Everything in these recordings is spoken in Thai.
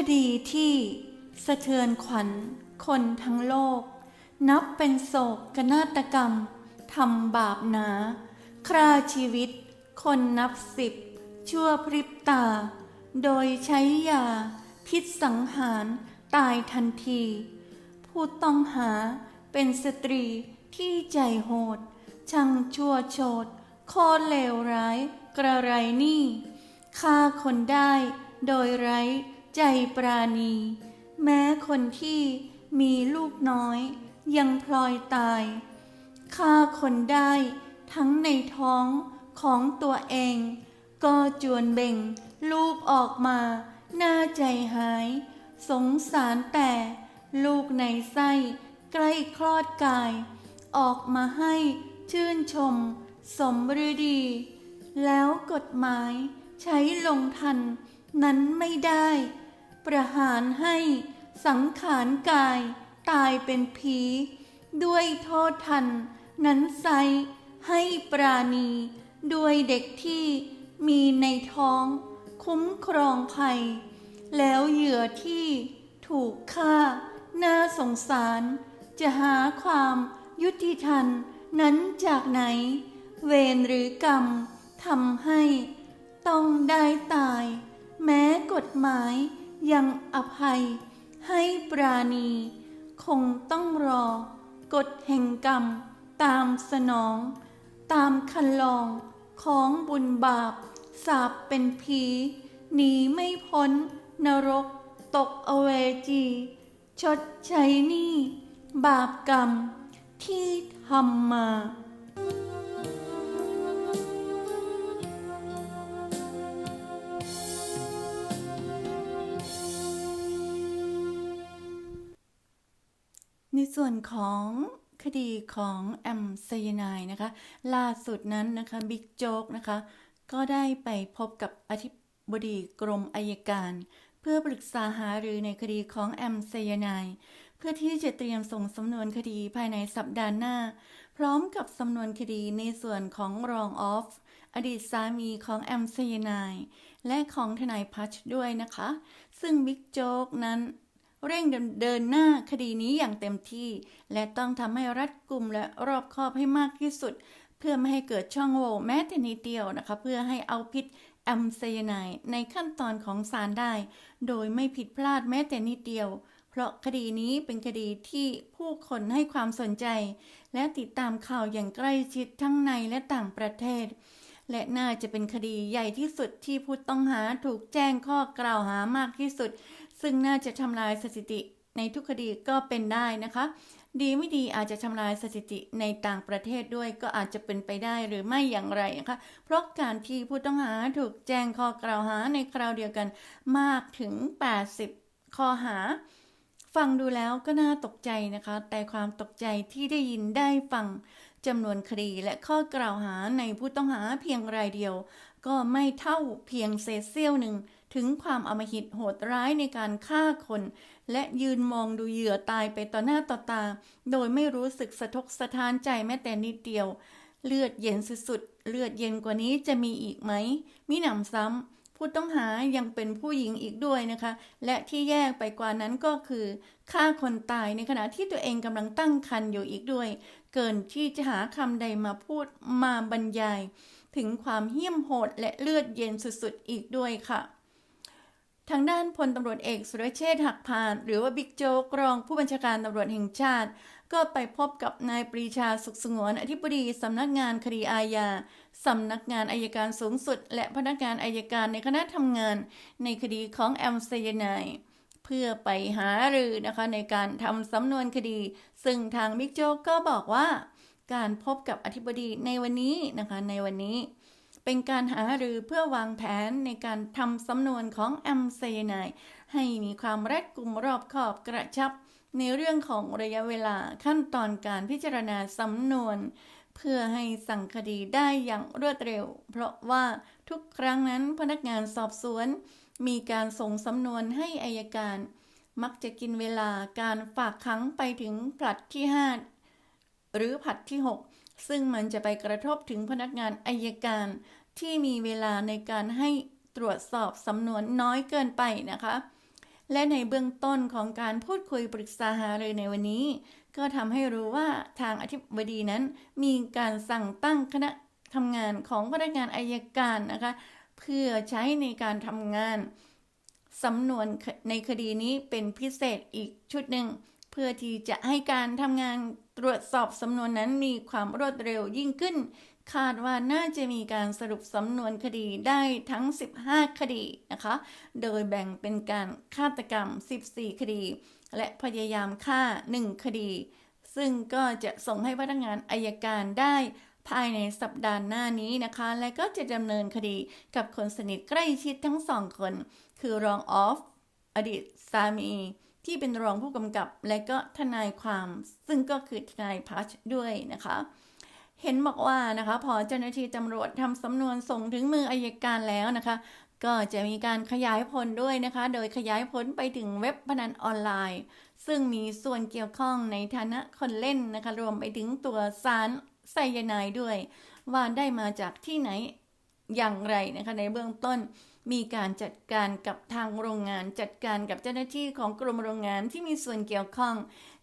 คดีที่สะเทือนขวัญคนทั้งโลก นับเป็นโศกกนาฏกรรมทำบาปหนา คราชีวิต คนนับสิบ ชั่วพริบตา โดยใช้ยา พิษสังหารตายทันที ผู้ต้องหาเป็นสตรีที่ใจโหด ช่างชั่วโฉดโคตรเลวร้ายกระไรนี่ฆ่าคนได้โดยไร้ ใจปราณี แม้คนที่มีลูกน้อย ยังพลอยตายฆ่าคนได้ทั้งในท้องของตัวเอง ก็จวนเบ่งลูกออกมา หน่าใจหาย สงสารแต่ ลูกในไส้ ใกล้คลอดกาย ออกมาให้ชื่นชม สมฤดี แล้วกฎหมายใช้ลงทันนั้นไม่ได้ ประหารให้สังขารกายตายเป็นผี ด้วยโทษทัน นั้นไซให้ปราณี ด้วยเด็กที่มีในท้อง คุ้มครองภัย แล้วเหยื่อที่ถูกฆ่า น่าสงสาร จะหาความยุติธรรมนั้นจากไหน เวรหรือกรรมทำให้ ต้องได้ตาย แม้กฎหมาย ยังอภัยให้ปราณี คงต้องรอกฎแห่งกรรมตามสนอง ตามคันลองของบุญบาปสาบเป็นผีหนีไม่พ้นนรกตกอเวจี ชดใช้หนี้บาปกรรมที่ทำมา ส่วนของคดีของแอมไซยานายนะคะ ล่าสุดนั้นนะคะบิ๊กโจ๊กนะคะ ก็ได้ไปพบกับอธิบดีกรมอายการ เพื่อปรึกษาหารือในคดีของแอมไซยานายเพื่อที่จะเตรียมส่งสำนวนคดีภายในสัปดาห์หน้า พร้อมกับสำนวนคดีในส่วนของรองออฟ อดีตสามีของแอมไซยานายและของทนายพัชด้วยนะคะ ซึ่งบิ๊กโจ๊กนั้น เร่งเดินหน้าคดีนี้อย่างเต็มที่ และต้องทำให้รัดกุมและรอบคอบให้มากที่สุด เพื่อไม่ให้เกิดช่องโหว่แม้แต่นิดเดียวนะคะ เพื่อให้เอาผิดแอมไซยาไนในขั้นตอนของศาลได้ โดยไม่ผิดพลาดแม้แต่นิดเดียว เพราะคดีนี้เป็นคดีที่ผู้คนให้ความสนใจ และติดตามข่าวอย่างใกล้ชิดทั้งในและต่างประเทศ และน่าจะเป็นคดีใหญ่ที่สุดที่ผู้ต้องหาถูกแจ้งข้อกล่าวหามากที่สุด ซึ่งน่าจะทำลายสถิติในทุกคดีก็เป็นได้นะคะ ดีไม่ดีอาจจะทำลายสถิติในต่างประเทศด้วยก็อาจจะเป็นไปได้หรือไม่อย่างไรนะคะเพราะการที่ผู้ต้องหาถูกแจ้งข้อกล่าวหาในคราวเดียวกันมากถึง 80 ข้อหา ฟังดูแล้วก็น่าตกใจนะคะ แต่ความตกใจที่ได้ยินได้ฟังจำนวนคดีและข้อกล่าวหาในผู้ต้องหาเพียงรายเดียว ก็ไม่เท่าเพียงเศษเสี้ยวหนึ่ง ถึงความอมหิตโหดร้ายในการฆ่าคน และยืนมองดูเหยื่อตายไปต่อหน้าต่อตา โดยไม่รู้สึกสะทกสะท้านใจแม้แต่นิดเดียว เลือดเย็นสุดๆ เลือดเย็นกว่านี้จะมีอีกไหม มิหนำซ้ำผู้ต้องหายังเป็นผู้หญิงอีกด้วยนะคะ และที่แย่ไปกว่านั้นก็คือฆ่าคนตายในขณะที่ตัวเองกำลังตั้งครรภ์อยู่อีกด้วย เกินที่จะหาคำใดมาพูดมาบรรยาย ถึงความเหี้ยมโหดและเลือดเย็นสุดๆอีกด้วยค่ะ ทางด้านพลตำรวจเอกสุรเชษฐ์หักพาน หรือว่าบิ๊กโจ๊กรองผู้บัญชาการตำรวจแห่งชาติ ก็ไปพบกับนายปรีชาสุขสงวนอธิบดีสำนักงานคดีอาญาสำนักงานอายการสูงสุด และพนักงานอายการในคณะทำงาน ในคดีของแอมไซยานายเพื่อไปหารือนะคะในการทำสำนวนคดี ซึ่งทางบิ๊กโจ๊กก็บอกว่า การพบกับอธิบดีในวันนี้นะคะในวันนี้ เป็นการหารือเพื่อวางแผนในการทำสำนวนของแอมไซยานให้มีความรัดกุมรอบขอบกระชับ ในเรื่องของระยะเวลาขั้นตอนการพิจารณาสำนวน เพื่อให้สั่งคดีได้อย่างรวดเร็ว เพราะว่าทุกครั้งนั้นพนักงานสอบสวน มีการส่งสำนวนให้อายการ มักจะกินเวลาการฝากขังไปถึงผลัดที่ 5 หรือผลัดที่ 6ซึ่งมันจะไปกระทบถึงพนักงานอายการ ที่มีเวลาในการให้ตรวจสอบสำนวนน้อยเกินไปนะคะ และในเบื้องต้นของการพูดคุยปรึกษาหารือในวันนี้ ก็ทำให้รู้ว่าทางอธิบดีนั้น มีการสั่งตั้งคณะทำงานของพนักงานอายการนะคะ เพื่อใช้ในการทำงานสำนวนในคดีนี้เป็นพิเศษอีกชุดหนึ่ง เพื่อที่จะให้การทำงานตรวจสอบสำนวนนั้นมีความรวดเร็วยิ่งขึ้น คาดว่าน่าจะมีการสรุปสำนวนคดีได้ทั้ง 15 คดีนะคะ โดยแบ่งเป็นการฆาตกรรม 14 คดี และพยายามฆ่า 1 คดี ซึ่งก็จะส่งให้พนักงานอายการได้ภายในสัปดาห์หน้านี้นะคะ และก็จะดำเนินคดีกับคนสนิทใกล้ชิดทั้งสองคน คือรองออฟ อดีตสามี ที่เป็นรองผู้กำกับ และก็ทนายความ ซึ่งก็คือทนายพัชด้วยนะคะ เห็นบอกว่านะคะพอเจ้าหน้าที่ตำรวจทำสำนวนส่งถึงมืออายการแล้วนะคะ ก็จะมีการขยายผลด้วยนะคะ โดยขยายผลไปถึงเว็บพนันออนไลน์ ซึ่งมีส่วนเกี่ยวข้องในฐานะคนเล่นนะคะ รวมไปถึงตัวสารไซยาไนด์ด้วย ว่าได้มาจากที่ไหนอย่างไรนะคะ ในเบื้องต้นมีการจัดการกับทางโรงงาน จัดการกับเจ้าหน้าที่ของกรมโรงงานที่มีส่วนเกี่ยวข้อง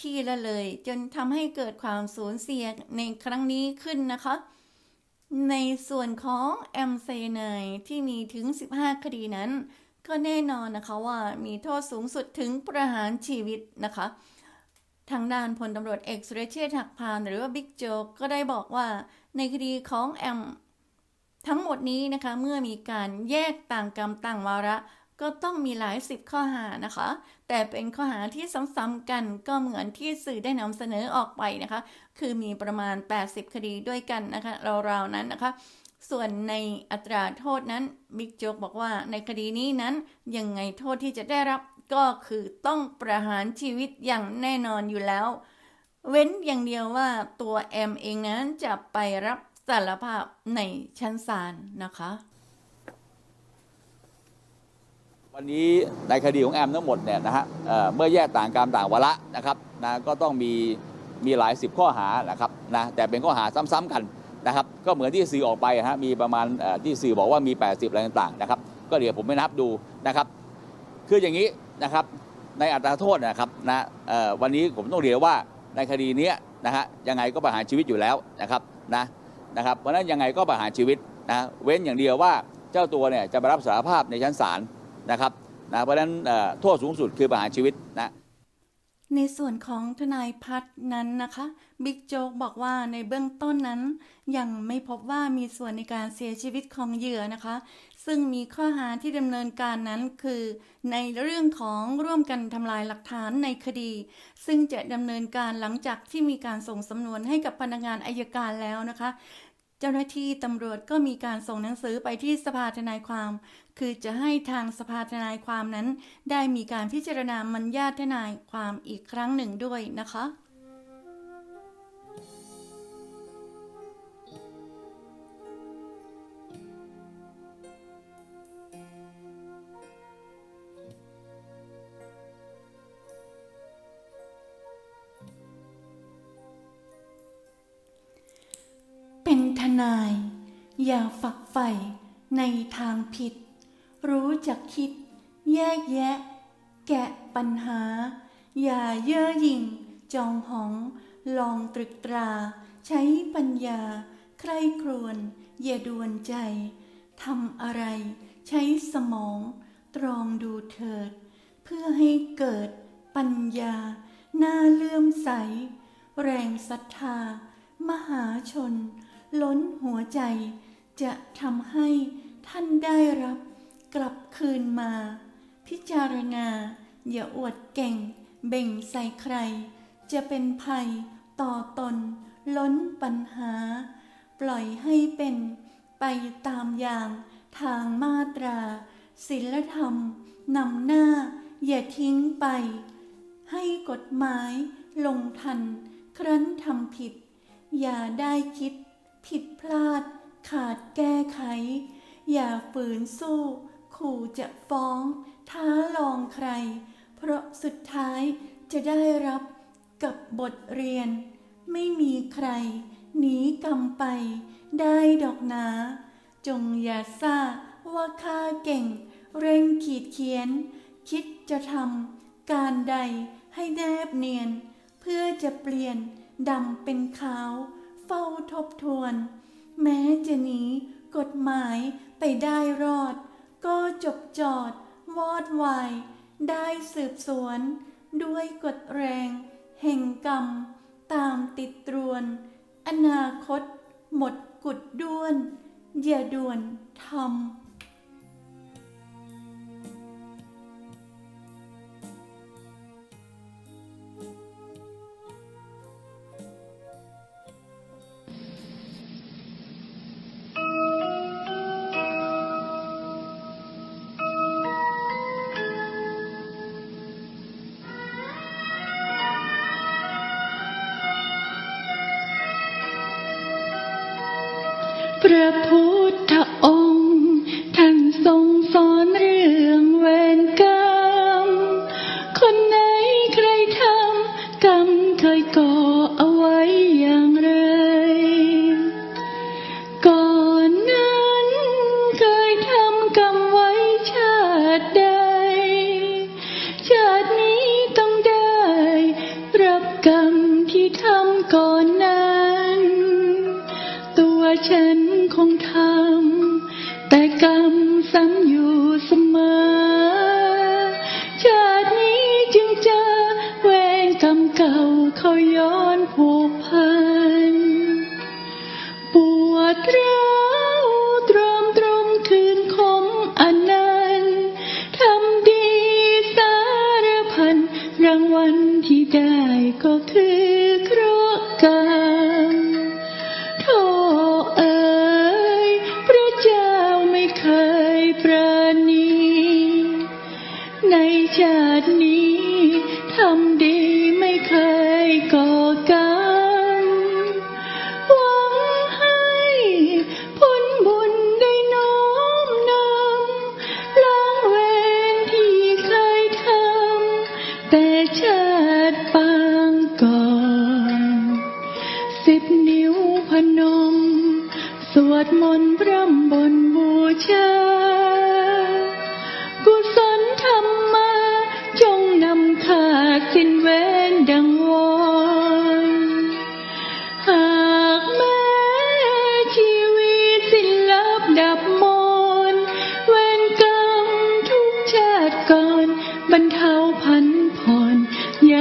ที่ละเลย จนทำให้เกิดความสูญเสียในครั้งนี้ขึ้นนะคะ ในส่วนของแอมไซไนด์ที่มีถึง 15 คดีนั้น ก็แน่นอนนะคะว่ามีโทษสูงสุดถึงประหารชีวิตนะคะ ทางด้านพลตำรวจเอกสุรเชษฐ์หักพานหรือว่าบิ๊กโจ๊กก็ได้บอกว่าในคดีของแอมทั้งหมดนี้นะคะเมื่อมีการแยกต่างกรรมต่างวาระ ก็ต้องมีหลายสิบข้อหานะคะ แต่เป็นข้อหาที่ซ้ำๆกันก็เหมือนที่สื่อได้นำเสนอออกไปนะคะ คือมีประมาณ 80 คดีด้วยกันนะคะราวๆนั้นนะคะ ส่วนในอัตราโทษนั้นบิ๊กโจ๊กบอกว่าในคดีนี้นั้นยังไงโทษที่จะได้รับก็คือต้องประหารชีวิตอย่างแน่นอนอยู่แล้ว เว้นอย่างเดียวว่าตัวแอมเองนั้นจะไปรับสารภาพในชั้นศาลนะคะ วันนี้ในคดีของแอมทั้งหมดเนี่ยนะฮะเเมื่อแยกต่างกรรมต่างวาระนะครับนะก็ต้องมีมีหลายสิบข้อหานะครับนะแต่เป็นข้อหาซ้ำๆกันนะครับก็เหมือนที่สื่อออกไปนะฮะมีประมาณที่สื่อบอกว่ามี 80อะไรต่างๆนะครับก็เดี๋ยวผมไม่นับดูนะครับ คืออย่างนี้นะครับในอัตราโทษนะครับนะวันนี้ผมต้องเรียนว่าในคดีนี้นะฮะยังไงก็ประหารชีวิตอยู่แล้วนะครับนะนะครับเพราะนั้นยังไงก็ประหารชีวิตนะเว้นอย่างเดียวว่าเจ้าตัวเนี่ยจะไปรับสารภาพในชั้นศาล นะครับนะเพราะฉะนั้นโทษสูงสุดคือประหารชีวิตนะในส่วนของทนายพัฒน์นั้นนะคะบิ๊กโจ๊กบอกว่าในเบื้องต้นนั้น ยังไม่พบว่ามีส่วนในการเสียชีวิตของเหยื่อนะคะ ซึ่งมีข้อหาที่ดำเนินการนั้นคือ ในเรื่องของร่วมกันทำลายหลักฐานในคดี ซึ่งจะดำเนินการหลังจากที่มีการส่งสำนวนให้กับพนักงานอายการแล้วนะคะ เจ้าหน้าที่ตำรวจก็มีการส่งหนังสือไปที่สภาทนายความ คือจะให้ทางสภาทนายความนั้น ได้มีการพิจารณามัญญาทนายความอีกครั้งหนึ่งด้วยนะคะ อย่าฝักใฝ่ในทางผิด รู้จักคิด แยกแยะ แกะปัญหา อย่าเย่อหยิ่ง จองหอง ลองตรึกตรา ใช้ปัญญา ใครครวนอย่าดวนใจทำอะไร ใช้สมอง ตรองดูเถิด เพื่อให้เกิดปัญญา หน่าเลื่อมใส แรงศรัทธา มหาชน ล้นหัวใจ จะทำให้ท่านได้รับกลับคืนมา พิจารณา อย่าอวดเก่ง เบ่งใส่ใคร จะเป็นภัยต่อตน ล้นปัญหา ปล่อยให้เป็นไปตามอย่างทางมาตราศิลธรรมนำหน้า อย่าทิ้งไป ให้กฎหมายลงทัน ครั้นทำผิด อย่าได้คิดผิดพลาด ขาดแก้ไข อย่าฝืนสู้ ขู่จะฟ้อง ท้าลองใคร เพราะสุดท้ายจะได้รับกับบทเรียน ไม่มีใคร หนีกรรมไป ได้ดอกหนา จงอย่าซาว่าข้าเก่ง เร่งขีดเขียน คิดจะทำการใดให้แนบเนียน เพื่อจะเปลี่ยนดำเป็นขาว เฝ้าทบทวน แม้จะหนีกฎหมายไปได้รอด ก็จบจอด วอดวายได้สืบสวน ด้วยกฎแรง แห่งกรรม ตามติดตรวน อนาคต หมดกุดด้วน อย่าด่วนทำ 心願。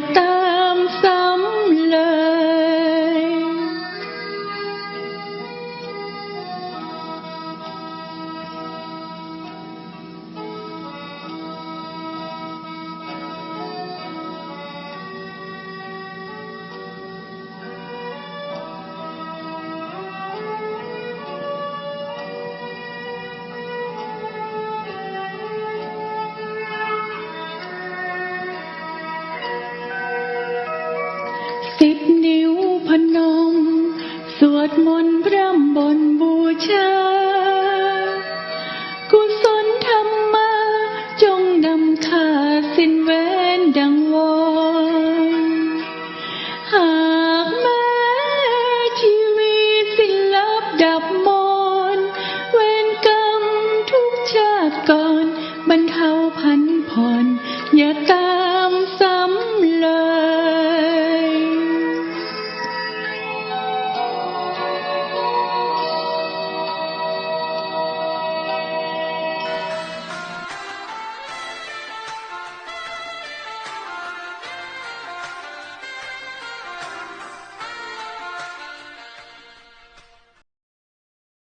Natal.